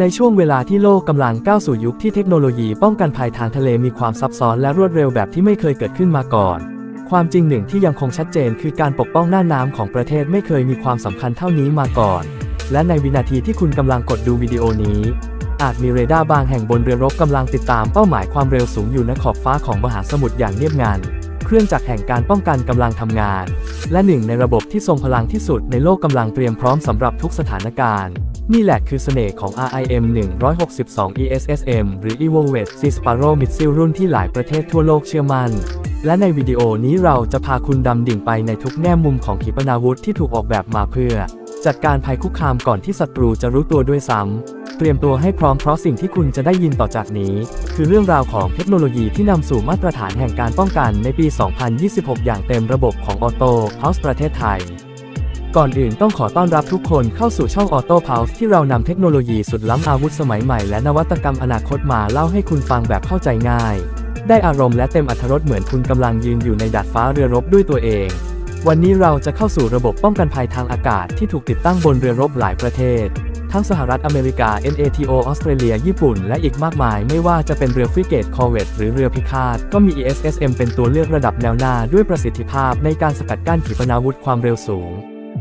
ในช่วงเวลาที่โลกกำลังก้าวสู่ยุคที่เทคโนโลยีป้องกันภัยทางทะเลมีความซับซ้อนและรวดเร็วแบบที่ไม่เคยเกิดขึ้นมาก่อน ความจริงหนึ่งที่ยังคงชัดเจนคือการปกป้องน่านน้ำของประเทศไม่เคยมีความสำคัญเท่านี้มาก่อน และในวินาทีที่คุณกำลังกดดูวิดีโอนี้ อาจมีเรดาร์บางแห่งบนเรือรบกำลังติดตามเป้าหมายความเร็วสูงอยู่ณขอบฟ้าของมหาสมุทรอย่างเงียบงัน เครื่องจักรแห่งการป้องกันกำลังทำงาน และหนึ่งในระบบที่ทรงพลังที่สุดในโลกกำลังเตรียมพร้อมสำหรับทุกสถานการณ์ นี่แหละคือเสน่ห์ของ RIM 162 ESSM หรือ Evolved Sea Sparrow Missile รุ่นที่หลายประเทศทั่วโลกเชื่อมั่น และในวิดีโอนี้เราจะพาคุณดำดิ่งไปในทุกแง่มุมของขีปนาวุธที่ถูกออกแบบมาเพื่อ จัดการภัยคุกคามก่อนที่ศัตรูจะรู้ตัวด้วยซ้ำ เตรียมตัวให้พร้อมเพราะสิ่งที่คุณจะได้ยินต่อจากนี้ คือเรื่องราวของเทคโนโลยีที่นำสู่มาตรฐานแห่งการป้องกันในปี 2026 อย่างเต็มระบบของ Auto House ประเทศไทย ก่อนอื่นต้องขอต้อนรับทุกคนเข้าสู่ช่อง Auto Pulse ที่เรานำเทคโนโลยีสุดล้ำอาวุธสมัยใหม่และนวัตกรรมอนาคตมาเล่าให้คุณฟังแบบเข้าใจง่าย ได้อารมณ์และเต็มอรรถรสเหมือนคุณกำลังยืนอยู่ในดาดฟ้าเรือรบด้วยตัวเองวันนี้เราจะเข้าสู่ระบบป้องกันภัยทางอากาศที่ถูกติดตั้งบนเรือรบหลายประเทศ ทั้งสหรัฐอเมริกา NATO ออสเตรเลีย ญี่ปุ่น และอีกมากมาย ไม่ว่าจะเป็นเรือฟริเกตคอร์เวตหรือเรือพิฆาต ก็มี ESSM เป็นตัวเลือกระดับแนวหน้าด้วยประสิทธิภาพในการสกัดกั้นขีปนาวุธความเร็วสูง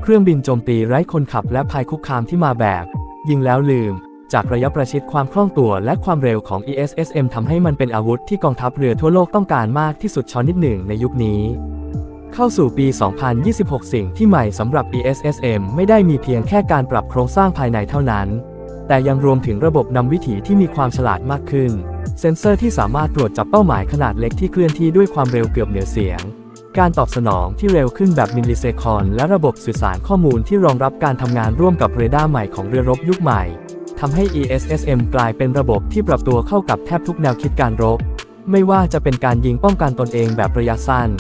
เครื่องบินโจมตีไร้คนขับและภัยคุกคามที่มาแบบ ยิงแล้วลืม จากระยะประชิดความคล่องตัวและความเร็วของ ESSM ทำให้มันเป็นอาวุธที่กองทัพเรือทั่วโลกต้องการมากที่สุดช้อนนิดหนึ่งในยุคนี้ เข้าสู่ปี 2026 สิ่งที่ใหม่สำหรับ ESSM ไม่ได้มีเพียงแค่การปรับโครงสร้างภายในเท่านั้น แต่ยังรวมถึงระบบนำวิถีที่มีความฉลาดมากขึ้น เซ็นเซอร์ที่สามารถตรวจจับเป้าหมายขนาดเล็กที่เคลื่อนที่ด้วยความเร็วเกือบเหนือเสียง การตอบสนองที่เร็วขึ้นแบบมิลลิเซคอนและระบบสื่อสารข้อมูลที่รองรับการทำงานร่วมกับเรดาร์ใหม่ของเรือรบยุคใหม่ทำให้ ESSM กลายเป็นระบบที่ปรับตัวเข้ากับแทบทุกแนวคิดการรบ ไม่ว่าจะเป็นการยิงป้องกันตนเองแบบระยะสั้น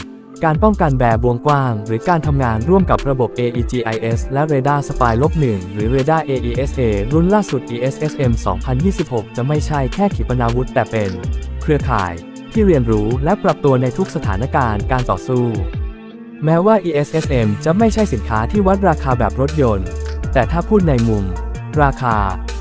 การป้องกันแบบวงกว้าง หรือการทำงานร่วมกับระบบ AEGIS และเรดาร์สปายลบ1หรือเรดาร์ AESA รุ่นล่าสุด ESSM 2026 จะไม่ใช่แค่ขีปนาวุธแต่เป็น เครือข่ายที่เรียนรู้และปรับตัวในทุกสถานการณ์การต่อสู้ แม้ว่า ESSM จะไม่ใช่สินค้าที่วัดราคาแบบรถยนต์ แต่ถ้าพูดในมุม ราคา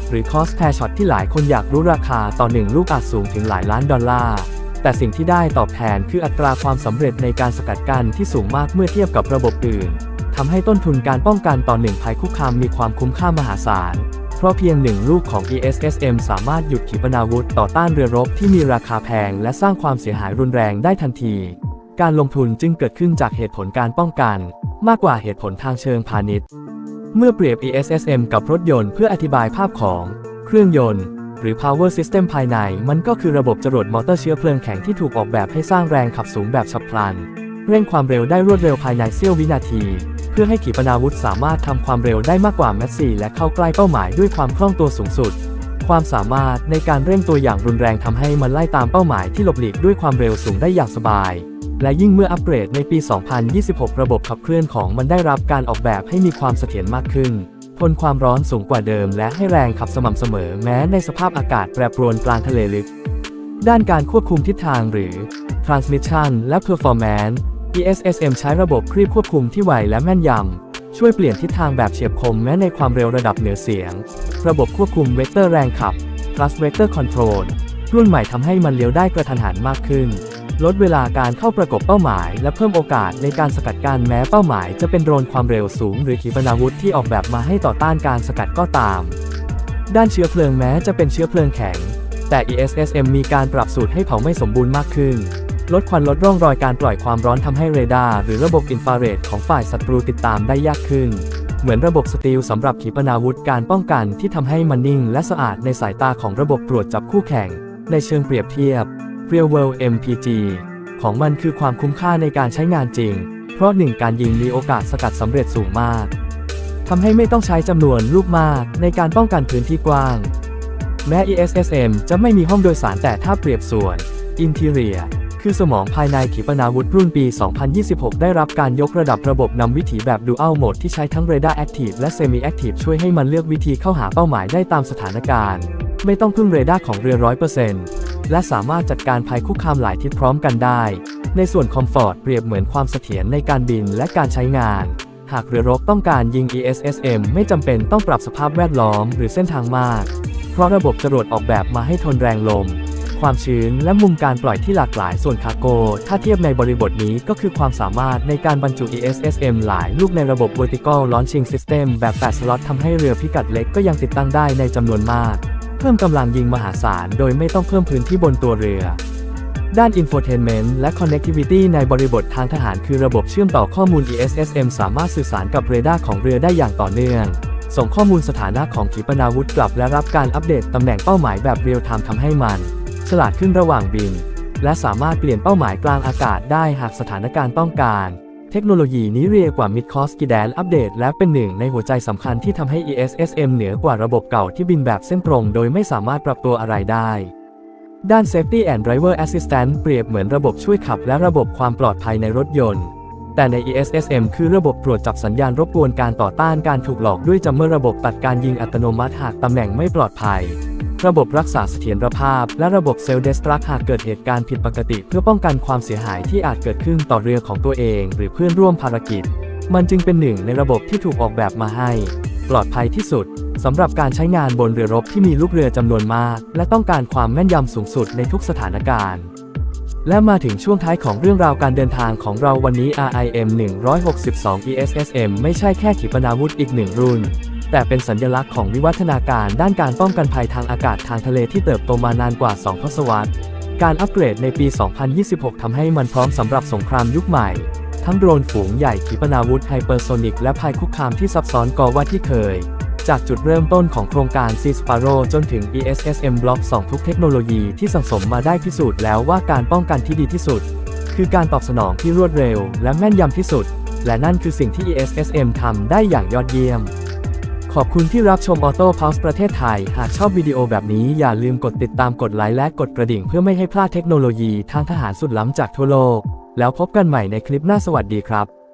หรือ cost per shot ที่หลายคนอยากรู้ราคาต่อหนึ่งลูกอาจสูงถึงหลายล้านดอลลาร์ แต่สิ่งที่ได้ตอบแทนคืออัตราความสำเร็จในการสกัดกั้นที่สูงมากเมื่อเทียบกับระบบอื่นทำให้ต้นทุนการป้องกันต่อหนึ่งภัยคุกคามมีความคุ้มค่ามหาศาล เพราะเพียงหนึ่งลูกของ ESSM สามารถหยุดขีปนาวุธต่อต้านเรือรบที่มีราคาแพงและสร้างความเสียหายรุนแรงได้ทันที การลงทุนจึงเกิดขึ้นจากเหตุผลการป้องกัน มากกว่าเหตุผลทางเชิงพาณิชย์ เมื่อเปรียบ ESSM กับรถยนต์เพื่ออธิบายภาพของเครื่องยนต์ หรือ power system ภายใน มันก็คือระบบจรวดมอเตอร์เชื้อเพลิงแข็งที่ถูกออกแบบให้สร้างแรงขับสูงแบบฉับพลัน เร่งความเร็วได้รวดเร็วภายในเสี้ยววินาที เพื่อให้ขีปนาวุธสามารถทำความเร็วได้มากกว่าแมสซี่และเข้าใกล้เป้าหมายด้วยความคล่องตัวสูงสุด ความสามารถในการเร่งตัวอย่างรุนแรงทำให้มันไล่ตามเป้าหมายที่หลบหลีกด้วยความเร็วสูงได้อย่างสบายและยิ่งเมื่ออัปเกรดในปี 2026 ระบบขับเคลื่อนของมันได้รับการออกแบบให้มีความเสถียรมากขึ้น ทนความร้อนสูงกว่าเดิม และให้แรงขับสม่ำเสมอแม้ในสภาพอากาศแปรปรวนกลางทะเลลึก ด้านการควบคุมทิศทางหรือ transmission และ performance ESSM ใช้ระบบครีบควบคุมที่ไวและแม่นยำ ช่วยเปลี่ยนทิศทางแบบเฉียบคมแม้ในความเร็วระดับเหนือเสียง ระบบควบคุมเวกเตอร์แรงขับ plus vector control รุ่นใหม่ทำให้มันเลี้ยวได้กระทันหันมากขึ้น ลดเวลาการเข้าประกบเป้าหมาย และเพิ่มโอกาสในการสกัดกั้นแม้เป้าหมาย จะเป็นโดรนความเร็วสูง หรือขีปนาวุธที่ออกแบบมาให้ต่อต้านการสกัดก็ตาม ด้านเชื้อเพลิงแม้จะเป็นเชื้อเพลิงแข็ง แต่ ESSM มีการปรับสูตรให้เผาไม่สมบูรณ์มากขึ้น ลดควันลดร่องรอยการปล่อยความร้อนทำให้เรดาร์หรือระบบอินฟราเรดของฝ่ายศัตรูติดตามได้ยากขึ้นเหมือนระบบสตีลสำหรับขีปนาวุธการป้องกันที่ทำให้มันนิ่งและสะอาดในสายตาของระบบตรวจจับคู่แข่ง ในเชิงเปรียบเทียบ Real World MPG ของมันคือความคุ้มค่าในการใช้งานจริง เพราะหนึ่งการยิงมีโอกาสสกัดสำเร็จสูงมาก ทำให้ไม่ต้องใช้จำนวนลูกมากในการป้องกันพื้นที่กว้าง แม้ ESSM จะไม่มีห้องโดยสารแต่ถ้าเปรียบส่วน Interior คือสมองภายในขีปนาวุธรุ่นปี 2026 ได้รับการยกระดับระบบนำวิถีแบบ Dual Mode ที่ใช้ทั้ง Radar Active และ Semi Active ช่วยให้มันเลือกวิธีเข้าหาเป้าหมายได้ตามสถานการณ์ ไม่ต้องพึ่งเรดาร์ของเรือ 100% และสามารถจัดการภัยคุกคามหลายทิศพร้อมกันได้ ในส่วนคอมฟอร์ตเปรียบเหมือนความเสถียรในการบินและการใช้งาน หากเรือรบต้องการยิง ESSM ไม่จำเป็นต้องปรับสภาพแวดล้อมหรือเส้นทางมาก เพราะระบบจรวดออกแบบมาให้ทนแรงลม ความชื้นและมุมการปล่อยที่หลากหลายส่วนคาร์โก ถ้าเทียบในบริบทนี้ก็คือความสามารถในการบรรจุ ESSM หลายลูกในระบบ Vertical Launching System แบบ 8 สล็อตทำให้เรือพิกัดเล็กก็ยังติดตั้งได้ในจำนวนมาก เพิ่มกำลังยิงมหาศาลโดยไม่ต้องเพิ่มพื้นที่บนตัวเรือ ด้าน Infotainment และ Connectivity ในบริบททางทหารคือระบบเชื่อมต่อข้อมูล ESSM สามารถสื่อสารกับเรดาร์ของเรือได้อย่างต่อเนื่อง ส่งข้อมูลสถานะของขีปนาวุธกลับและรับการอัปเดตตำแหน่งเป้าหมายแบบเรียลไทม์ทำให้มัน ฉลาดขึ้นระหว่างบิน และสามารถเปลี่ยนเป้าหมายกลางอากาศได้หากสถานการณ์ต้องการ เทคโนโลยีนี้เรียกว่า Mid Cost g i d a n อัปเดตและเป็นหนึ่งในหัวใจสำคัญที่ทำให้ ESSM เหนือกว่าระบบเก่าที่บินแบบเส้นตรง โดยไม่สามารถปรับตัวอะไรได้ ด้าน Safety and Driver Assistance เปรียบเหมือนระบบช่วยขับ และระบบความปลอดภัยในรถยนต์ แต่ใน ESSM คือระบบตรวจจับสัญญาณรบกวนการต่อต้านการถูกหลอกด้วยจัมเมอร์ระบบตัดการยิงอัตโนมัติหากตำแหน่งไม่ปลอดภัย ระบบรักษาเสถียรภาพ และระบบเซลล์เดสตรักหากเกิดเหตุการณ์ผิดปกติ เพื่อป้องกันความเสียหายที่อาจเกิดขึ้นต่อเรือของตัวเอง หรือเพื่อนร่วมภารกิจ มันจึงเป็นหนึ่งในระบบที่ถูกออกแบบมาให้ ปลอดภัยที่สุดสำหรับการใช้งานบนเรือรบที่มีลูกเรือจำนวนมาก และต้องการความแม่นยำสูงสุดในทุกสถานการณ์และมาถึงช่วงท้ายของเรื่องราวการเดินทางของเราวันนี้ RIM 162 ESSM ไม่ใช่แค่ขีปนาวุธอีกหนึ่งรุ่น แต่เป็นสัญลักษณ์ของวิวัฒนาการด้านการป้องกันภัยทางอากาศทางทะเลที่เติบโตมานานกว่า 2 ทศวรรษ การอัปเกรดในปี 2026 ทำให้มันพร้อมสำหรับสงครามยุคใหม่ ทั้งโดรนฝูงใหญ่ขีปนาวุธไฮเปอร์โซนิกและภัยคุกคามที่ซับซ้อนกว่าที่เคย จากจุดเริ่มต้นของโครงการ Sea Sparrow จนถึง ESSM Block 2 ทุกเทคโนโลยีที่สังสมมาได้พิสูจน์แล้วว่าการป้องกันที่ดีที่สุด คือการตอบสนองที่รวดเร็ว และแม่นยำที่สุด และนั่นคือสิ่งที่ ESSM ทำได้อย่างยอดเยี่ยม ขอบคุณที่รับชม Auto Pulse ประเทศไทย หากชอบวิดีโอแบบนี้อย่าลืมกดติดตามกดไลค์และกดกระดิ่งเพื่อไม่ให้พลาดเทคโนโลยีทางทหารสุดล้ำจากทั่วโลก แล้วพบกันใหม่ในคลิปหน้าสวัสดีครับ